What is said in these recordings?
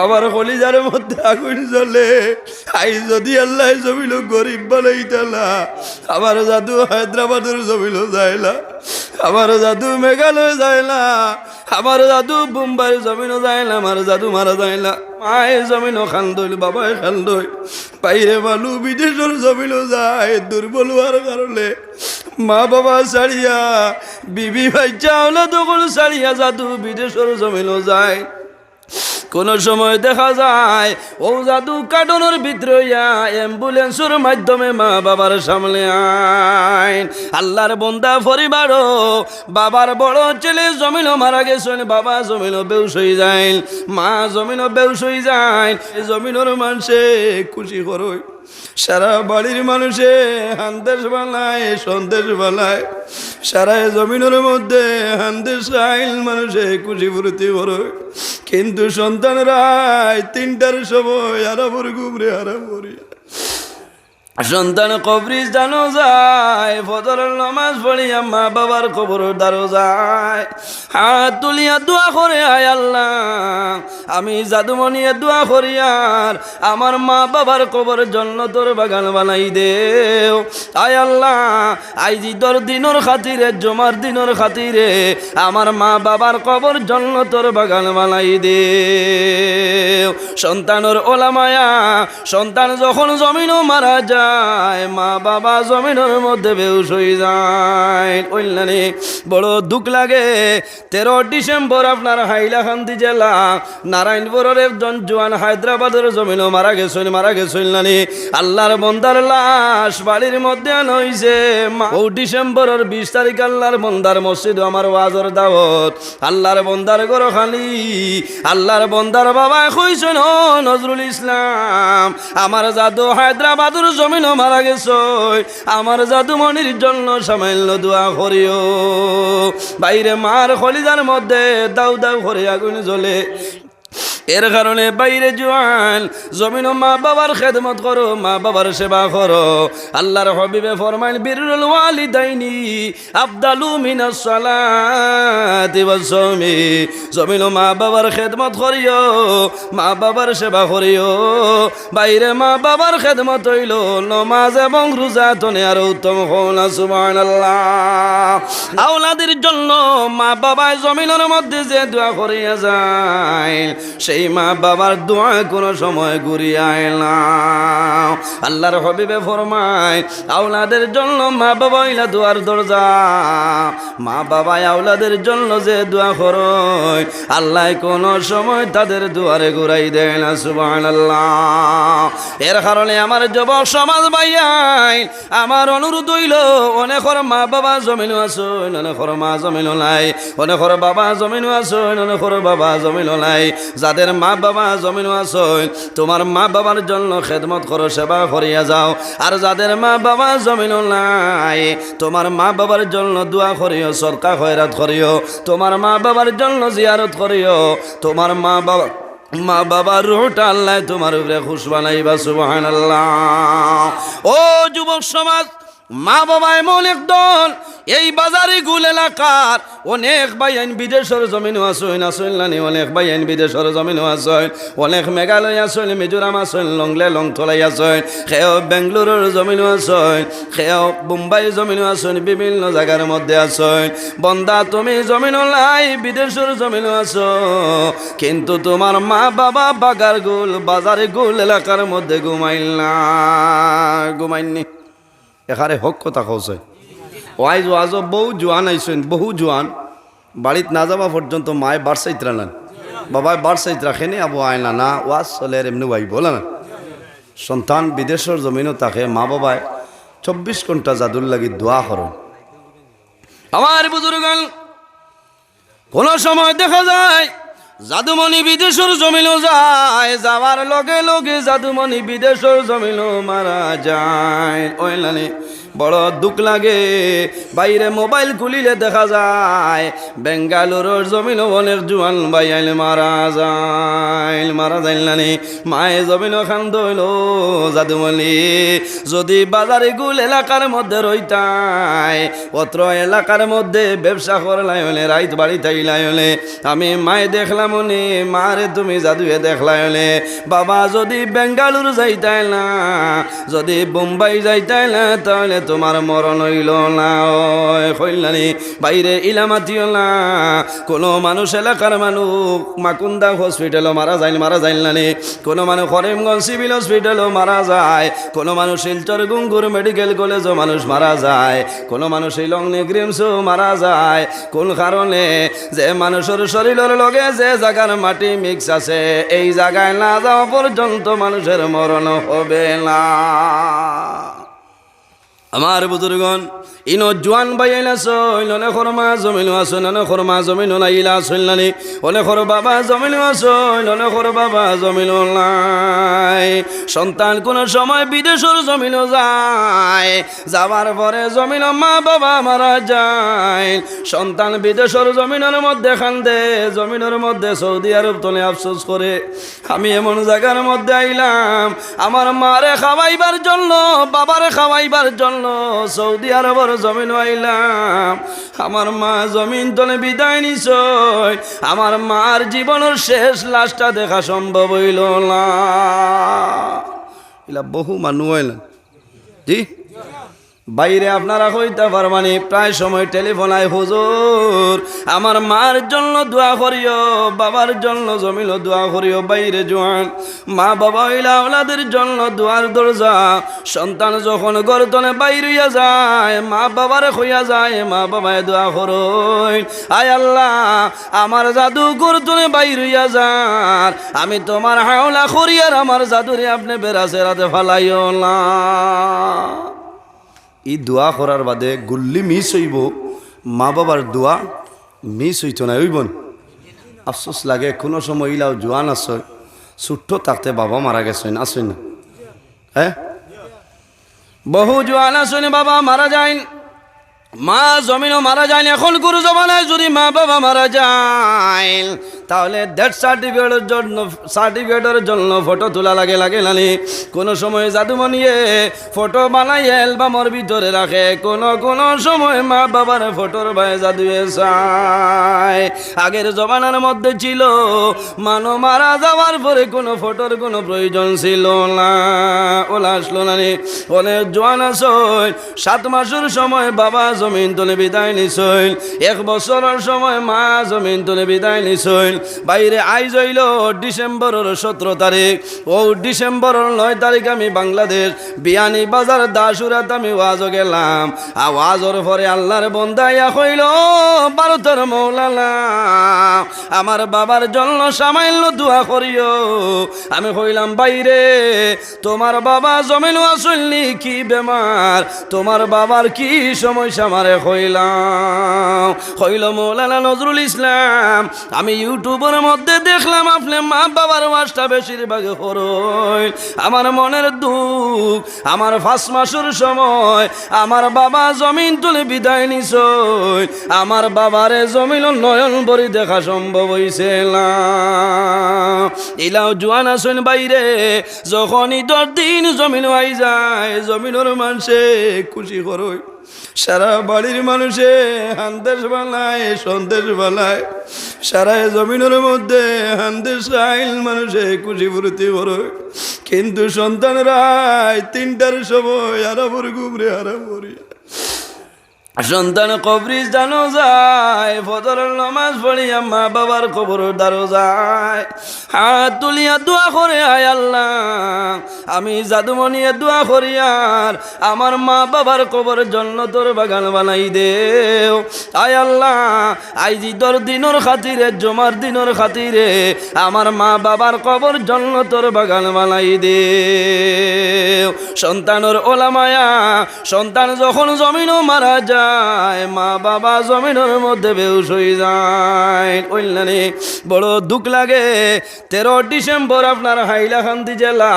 বাবার কলিজার মধ্যে আগুন জ্বলে। আই যদি আল্লাহ জমিল গরিব বানাইতালা, আমার জাদু হায়দ্রাবাদের জমিল যাইলা, আমার জাদু মেঘালয় যাইলা, আমার জাদু বোম্বাই জমিনও যাইলা, আমার জাদু মারা যাইলা। মায়ে খান দইল বাবাই খান দই বাইরে মানুষ বিদেশের জমিনও যায় দুর্বল হওয়ার কারণে। মা বাবা ছাড়িয়া, বিবি ভাই চাওলা দখল ছাড়িয়া জাদু বিদেশের জমিনও যায়। কোন সময় দেখা যায়, ও জাদু কাটনের ভিতরে অ্যাম্বুলেন্সের মাধ্যমে মা বাবার সামনে আইন। আল্লাহর বন্দা পরিবারও বাবার বড় ছেলে জমিন মারা গেছেন, বাবা জমিন বেউস হয়ে যায় মা জমিন বেউস হয়ে যায় জমিনের মানুষে খুশি করই সারা বাড়ির মানুষে হান্দেশ বানায়, সন্দেশ বানায়। সারা জমিনের মধ্যে হান্দেশ আইল মানুষে, খুশি ফুরতি বড় কিন্তু সন্তানরা তিনটার সময় আরামর ঘুমরে আরাবরি সন্তান কবরিজ জানো যায়, ফজরের নামাজ পড়িয়া মা বাবার কবর দারো যায়। হাত তুলিয়া দোয়া করে আয় আল্লাহ, আমি জাদুমণিয়ে দোয়া করি আর আমার মা বাবার কবর জন্য তোর বাগান বানাই দে আয় আল্লাহ, আইজি তোর দিনর খাতিরে, জমার দিনর খাতিরে আমার মা বাবার কবর জন্য তোর বাগান বানাই দেও। সন্তানের ওলামায়া, সন্তান যখন জমিনও মারা যায় মা বাবা জমিনের মধ্যে বেউস হয়ে যায়। ওইলানি বড় দুঃখ লাগে। তেরো ডিসেম্বর আপনার হাইলাকান্দি জেলা, নারায়ণপুরের একজন জোয়ান হায়দ্রাবাদের জমিনও মারা গেছেন মারা গেছেন নানি। আল্লাহর বন্দার লাশ বাড়ির মধ্যে নইছে ও ডিসেম্বরের বিশ তারিখ আল্লাহর বন্দার মসজিদ, আমার ওয়াজর দাওয়াত। আল্লাহর বন্দার গর খালি আল্লাহর বন্দার বাবা কইছেন নজরুল ইসলাম। আমার জাদু হায়দ্রাবাদের জমিনও মারা গেছ আমার জাদুমণির জন্য সামান্য দোয়া করিও। বাইরে মার খলিদার মধ্যে দাউ দাউ করে আগুন জ্বলে। এর কারণে বাইরে জোয়ান জমিন মা বাবার খেদমত করো, মা বাবার সেবা করো। আল্লাহর হবিবে ফরমাইল, বীরুল ওয়ালিদাইনি আফদালু মিনাস সালাতি জমিন মা বাবার খেদমত করিও, মা বাবার সেবা করিও। বাইরে মা বাবার খেদমত হইল, নমাজ এবং রোজা তনে আর উত্তম হন সুবহানাল্লাহ। আওলাদের জন্য মা বাবা জমিনের মধ্যে যে দোয়া করিয়া যায়, সেই মা বাবার দোয়া কোনো সময় ঘুরিয়ে না। আল্লাহর হবিবে ফরমায়, আওলাদের জন্য মা বাবা ইলা দোয়ার দরজা। মা বাবা আওলাদের জন্য যে দোয়া করয় আল্লাহ কোনো সময় তাদের দুয়ারে ঘুরাই দেয় না সুবান এর কারণে আমার যুবক সমাজ ভাইয়াই, আমার অনুরোধ হইল, অনেকর মা বাবা জমিন আসুন অনেকর মা জমিন নাই, অনেকর বাবা জমিন আসুন অনেকর বাবা জমিন নাই, যাদের মা বাবা জমিন আসুন তোমার মা বাবার জন্য খেদমত করো, সেবা করিয়া যাও। আর যাদের মা বাবা জমিন নাই, তোমার মা বাবার জন্য দোয়া করিও সরকার খয়রাত করিও। তোমার মা বাবার জন্য জিয়ারত করিও। তোমার মা বাবা মা বাবার রোহটা আল্লাহ তোমার উপরে খুশ বানাইবা সুবহান ও যুবক সমাজ মা বাবা এমন একদল এই বাজারে গুল এলাকার অনেক বাইন বিদেশের জমিন আসইন আসইন নানি অনেক বাইন বিদেশের জমিন আসইন অনেক মেঘালয় আসইন মিজোরাম আসইন লংলে লং থলাই আসইন সেও বেঙ্গলোরের জমিন আসইন সেও মুম্বাই জমিন আসইন বিভিন্ন জায়গার মধ্যে আসইন বন্দা, তুমি জমিন লাই বিদেশের জমিন আছো, কিন্তু তোমার মা বাবা বাগার গুল, বাজারে গুল এলাকার মধ্যে ঘুমাইল না, ঘুমাইননি। এখানে হক কথা কৌছে ওয়াইজ ওয়াজ বহু জোয়ান আইসেন বহু জোয়ান। বাড়িত না যাওয়া পর্যন্ত মায় বার চাইত্রা নেন বাবাই বার চাইত্রা খেনে আবু আয়না না ওয়াজ চলে আর এমনি ওয়াই বলে না সন্তান বিদেশের জমিনও তাকে মা বাবায় চব্বিশ ঘণ্টা জাদুর লাগি দোয়া করেন। আমার বুজুর্গান কোন সময় দেখা যায় জাদুমণি বিদেশের জমিনও যায়, যাওয়ার লগে লগে জাদুমণি বিদেশের জমিনও মারা যায়। ওইলানি বড় দুঃখ লাগে, বাইরে মোবাইল খুলিলে দেখা যায়, বেঙ্গালুরুর জমিন অনেক জুয়ান বাইল মারা যায়। মারা যাইল নানি মায়ে জমিন খান দইল জাদুমলি যদি বাজারে গুল এলাকার মধ্যে রইতাই, অত্র এলাকার মধ্যে ব্যবসা করলাই হলে রাইত বাড়ি তাইলাই হলে আমি মায়ে দেখলাম উনি মারে, তুমি জাদুয়ে দেখলাই হলে বাবা যদি বেঙ্গালুর যাইতাই না, যদি বোম্বাই যাইতাই না, তাহলে তোমার মরণ হইল না। কইলানি বাইরে ইলামাতিও না। কোনো মানুষ, এলাকার মানুষ, মাকুন্দা হসপিটালও মারা যায় মারা যায় না কোনো মানুষ, করিমগঞ্জ সিভিল হসপিটালও মারা যায়। কোনো মানুষ, শিলচর গুঙ্গুর মেডিকেল কলেজও মানুষ মারা যায়। কোনো মানুষ এই লংনি গ্রিমসও মারা যায়। কোন কারণে যে মানুষের শরীরের লগে যে জায়গার মাটি মিক্স আছে। এই জায়গায় না যাওয়া পর্যন্ত মানুষের মরণ হবে না। আমার বুজুর্গন ইনো জোয়ান বাইলা সইল অনেক মা জমিন আসইল অনেক মা জমিন নাইলা আসইল নানি অনেক বাবা জমিন আসইল অনেক বাবা জমিন সন্তান কোন সময় বিদেশের জমিন যায় যাওয়ার পরে জমিন মা বাবা মারা যায়। সন্তান বিদেশের জমিনের মধ্যে খান্দে, জমিনের মধ্যে সৌদি আরব তলে আফসোস করে। আমি এমন জায়গার মধ্যে আইলাম, আমার মারে খাওয়াইবার জন্য, বাবারে খাওয়াইবার জন্য সৌদি আরবর জমিন আইলাম। আমার মা জমিন তলে বিদায় নিস আমার মার জীবনের শেষ লাশটা দেখা সম্ভব হইল না। বহু মানুষ হইলেন জি? বাইরে আপনারা হইতে পারবানি। প্রায় সময় টেলিফোন আয়, হুজুর, আমার মার জন্য দোয়া করিও, বাবার জন্য জমিল দোয়া করিও, বাইরে জোয়ান। মা বাবা হইলা ওলাদের জন্য দোয়ার দরজা। সন্তান যখন গর্তনে বাইরিয়া যায়, মা বাবারে হইয়া যায়, মা বাবায় দোয়া করই আয় আল্লাহ, আমার জাদু গর্তনে বাইরিয়া যার আমি তোমার হাওলা করিয়ার আমার জাদুরে আপনি বেড়াছে রাতে ফালাইও না। ই দোয়া করার বাদে গুল্লি মিস হইব, মা বাবার দোয়া মিস হইত না, হইব আফসোস লাগে, কোনো সময় ইলাও জোয়ান আছে ছোট্ট থাকতে বাবা মারা গেছেন আসেন না? হ্যাঁ বহু জোয়ান আসেন বাবা মারা যায় মা জমিনও মারা যায় এখন গুরু জমানায় যদি মা বাবা মারা যায় তাহলে ডেথ সার্টিফিকেটের জন্য সার্টিফিকেটের জন্য ফটো তোলা লাগে লাগে নানি। কোনো সময় জাদুমনিয়ে ফটো বানাই অ্যালবামর ভিতরে রাখে। কোনো কোনো সময় মা বাবার ফটোর ভাই জাদুয়ে চায়। আগের জমানার মধ্যে ছিল, মানো মারা যাওয়ার পরে কোনো ফটোর কোনো প্রয়োজন ছিল না। ওলা আসলো নানি। অনেক জোয়ান আসল সাত মাসের সময় বাবা জমিন তুলে বিদায় নিছইল এক বছরের সময় মা জমিন তুলে বিদায় নিছইল বাইরে আইজ হইল ডিসেম্বরের সতেরো তারিখ। ও ডিসেম্বরের নয় তারিখ আমি বাংলাদেশ। বিয়ানি বাজার দাসুরাত আমি ওয়াজও গেলাম। আর ওয়াজর পরে আল্লাহর বন্দাইয়া হইল ভারতের মৌলানা। আমার বাবার জন্য সামান্য দোয়া করিও। আমি হইলাম বাইরে। তোমার বাবা জমিন আসলনি কি বেমার? তোমার বাবার কি সমস্যা? মারে হইলাম। হইল মৌলানা নজরুল ইসলাম। আমি ইউটিউবের মধ্যে দেখলাম আপনি মা বাবার ওয়াজটা বেশিরভাগ হরই। আমার মনের দুঃখ, আমার পাঁচ মাসের সময়, আমার বাবা জমিন তুলে বিদায় নিছই, আমার বাবারে জমিন নয়ন বরি দেখা সম্ভব হইছে না। ইলাও জোয়ান আসেন বাইরে যখন ঈদর দিন জমিন আই যায়, জমিনের মানুষে খুশি করই সারা বাড়ির মানুষে হান্দেশ বালায় সন্দেশ বালায় সারা জমিনের মধ্যে হান্দেশ আইল মানুষে, খুশি ফুরতি বড় কিন্তু সন্তানরা তিনটার সময় আরাবর ঘুমরে আরাবরি সন্তান কবরিজ জানো যায়, ফজরের নমাজ পড়িয়া মা বাবার কবর দারো যায়। হাত তুলিয়া দোয়া করে, আয় আল্লাহ, আমি জাদুমনিয়ে দোয়া করি আর আমার মা বাবার কবর জন্য তোর বাগান বানাই দে আয় আল্লাহ, আইজি তোর দিনর খাতিরে, জমার দিনর খাতিরে আমার মা বাবার কবর জন্য তোর বাগান বানাই দেও। সন্তানের ওলামায়া, সন্তান যখন জমিনও মারা যায় যায়, মা বাবা জমিনের মধ্যে বেউস হয়ে যায়। কল্যাণী, বড় দুঃখ লাগে। তেরো ডিসেম্বর আপনার হাইলাকান্দি জেলা,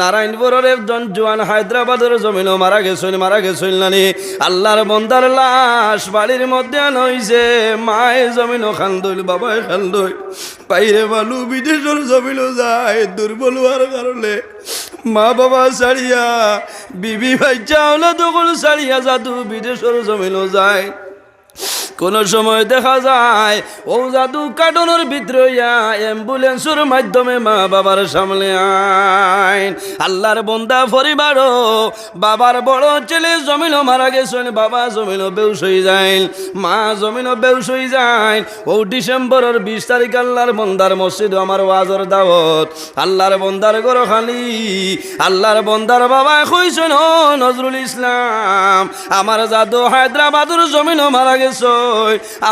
নারায়ণপুরের একজন জোয়ান হায়দ্রাবাদের জমিনও মারা গেছিল মারা গেছিল নানি। আল্লাহর বন্দার লাশ বাড়ির মধ্যে নইছে মায়ে জমিনও খান্দইল বাবায় খান্দইল বাইরে মানু বিদেশের জমিনও যায়, দুর্বল হওয়ার কারণে। মা বাবা সারিয়া বিবি ভাই চাওলা তখন সারিয়া জাদু বিদেশর জমিনও যায়। কোন সময় দেখা যায়, ও জাদু কাটনের ভিতরে অ্যাম্বুলেন্সের মাধ্যমে মা বাবার সামনে আইন আল্লাহর বন্দা পরিবারও বাবার বড় ছেলে জমিন মারা গেছেন, বাবা জমিন বেউস হয়ে যায়, মা জমিন বেউস হয়ে যায়। ও ডিসেম্বরের বিশ তারিখ আল্লাহর বন্দার মসজিদ, আমার ওয়াজর দাওয়াত। আল্লাহর বন্দার গর খালি, আল্লাহর বন্দার বাবা কইছেন, ও নজরুল ইসলাম, আমার জাদু হায়দ্রাবাদের জমিনও মারা গেছে।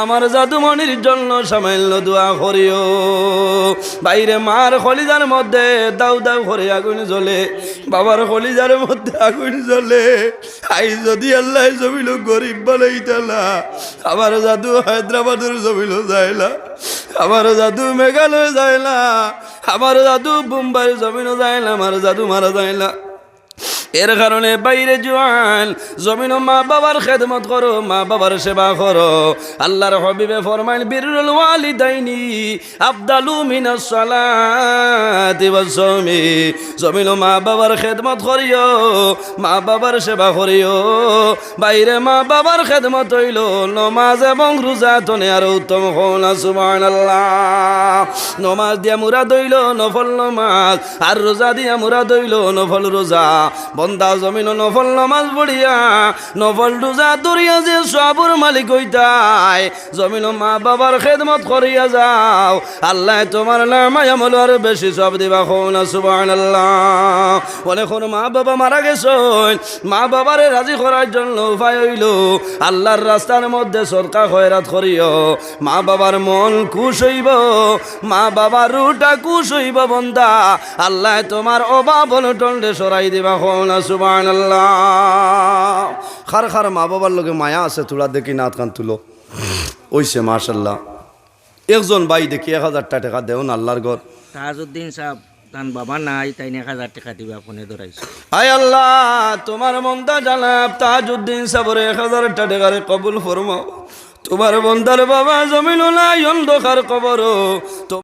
আমার জাদুমণির জন্য সামান্য দোয়া করিও। বাইরে মার খলিজার মধ্যে দাউ দাউ করে আগুন জ্বলে। বাবার খলিজার মধ্যে আগুন জ্বলে। আই যদি আল্লাহ জমিল গরিব বানাইতালা আমার জাদু হায়দ্রাবাদের জমিল যাইলা আমার জাদু মেঘালয় যাইলা আমার জাদু মুম্বাই জমিনও যাইলা আমার জাদু মারা যাইলা এর কারণে বাইরে জোয়ান জমিন মা বাবার খেদমত করো, মা বাবার সেবা করো। আল্লাহর হবিবে ফরমাইল, বীরুল ওয়ালিদাইনি আফদালু মিনাস সালাতি জমিন মা বাবার খেদমত করিও, মা বাবার সেবা করিও। বাইরে মা বাবার খেদমত হইল, নমাজ এবং রোজা তনে আর উত্তম হন সুবহানাল্লাহ। নমাজ দিয়া মুরাদ হইল, নফল নমাজ, আর রোজা দিয়া মুরাদ হইল, নফল রোজা। বন্দা জমিন নফল নমাজ পড়িয়া, নফল রোজা দরিয়া যে সবর মালিক হইতাই। জমিন মা বাবার খেদমত করিয়া যাও। আল্লাহ তোমার নামায় আমল আর বেশি সব দিবা না সুবান আল্লাহ অনেক মা বাবা মারা গেছেন। মা বাবারে রাজি করার জন্য উপায় হইল, আল্লাহর রাস্তার মধ্যে সরকার খয়রাত করিও। মা বাবার মন খুশ হইব, মা বাবার রুটা খুশ হইব বন্দা। আল্লাহ তোমার অভাব অনটনরে সরাই দিবা না সুবান খার খার মা বাবার লোকে মায়া আছে তোরা দেখি নাত কান তুলো। ওইছে মাশাল্লাহ একজন ভাই দেখি এক হাজারটা টাকা দেউন আল্লাহর ঘর। তাজউদ্দিন সাহেব তান বাবা নাই তাই এক হাজার টাকা দিবা ফোনে ধরাইছে। আয় আল্লাহ তোমার মন্দা জানাব তাজউদ্দিন সাবরে এক হাজারটা টাকারে কবুল ফরমাও। তোমার বন্দার বাবা জমিন নাই অন্ধকার কবর